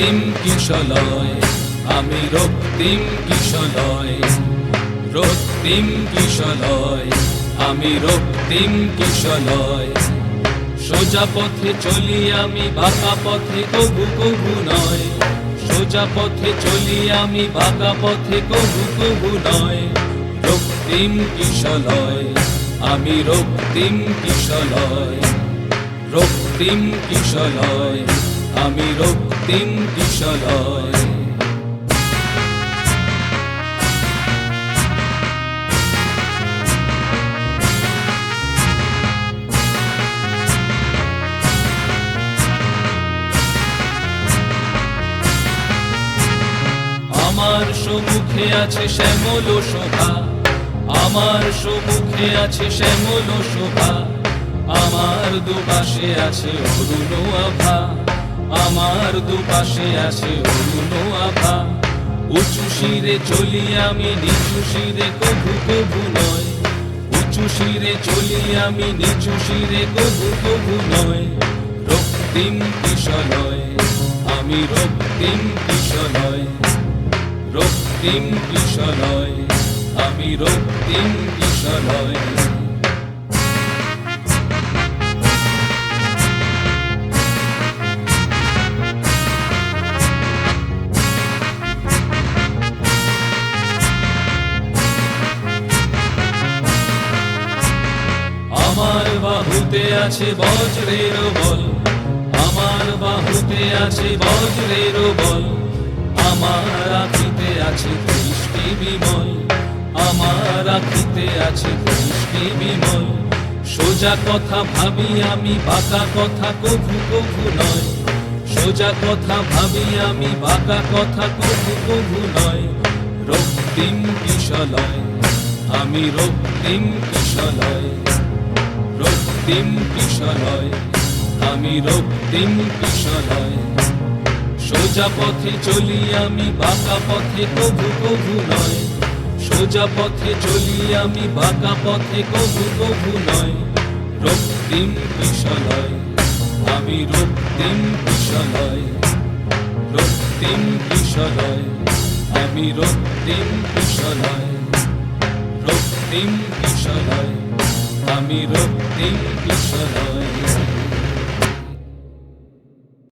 রক্তিম কিশলয়, আমি রক্তিম কিশলয় রক্তিম কিশলয়, আমি রক্তিম কিশলয়। সোজা পথে চলি আমি, বাঁকা পথে কবু কবু নয়। সোজা পথে চলি আমি, বাঁকা পথে কবু কবু নয়। রক্তিম কিশলয়, আমি রক্তিম কিশলয় রক্তিম কিশলয়। আমি রক্তিম কিশলয় আমার সম্মুখে আছে শ্যামল শোভা। আমার সম্মুখে আছে শ্যামল শোভা। আমার দুপাশে আছে অরুণ আভা। আমার দুপাশে আছে অরুণ আভা। উঁচু শিরে চলি আমি, নিচু শিরে কভু কভু নয়। উঁচু শিরে চলি আমি, নিচু শিরে কভু কভু নয়। রক্তিম কিশলয় আমি রক্তিম কিশলয় রক্তিম কিশলয় আমি রক্তিম কিশলয় বাহুতে আছে বজ্রের বল। আমার বাহুতে আছে বজ্রের বল। আমার আখিতে আছে দৃষ্টি বিমল। আমার আখিতে আছে দৃষ্টি বিমল। সোজা কথা ভাবি আমি, বাঁকা কথা কভু কভু নয়। সোজা কথা ভাবি আমি, বাঁকা কথা কভু কভু নয়। রক্তিম কিশলয়, আমি রক্তিম কিশলয়। রক্তিম কিশলয়, আমি রক্তিম কিশলয়। সোজা পথে চলি আমি, বাঁকা পথে কভু কভু নয়। সোজা পথে চলি আমি, বাঁকা পথে কভু কভু নয়। রক্তিম কিশলয়, আমি রক্তিম কিশলয়। রক্তিম কিশলয়, আমি রক্তিম কিশলয়। রক্তিম কিশলয়, আমি রক্তিম কিশলয়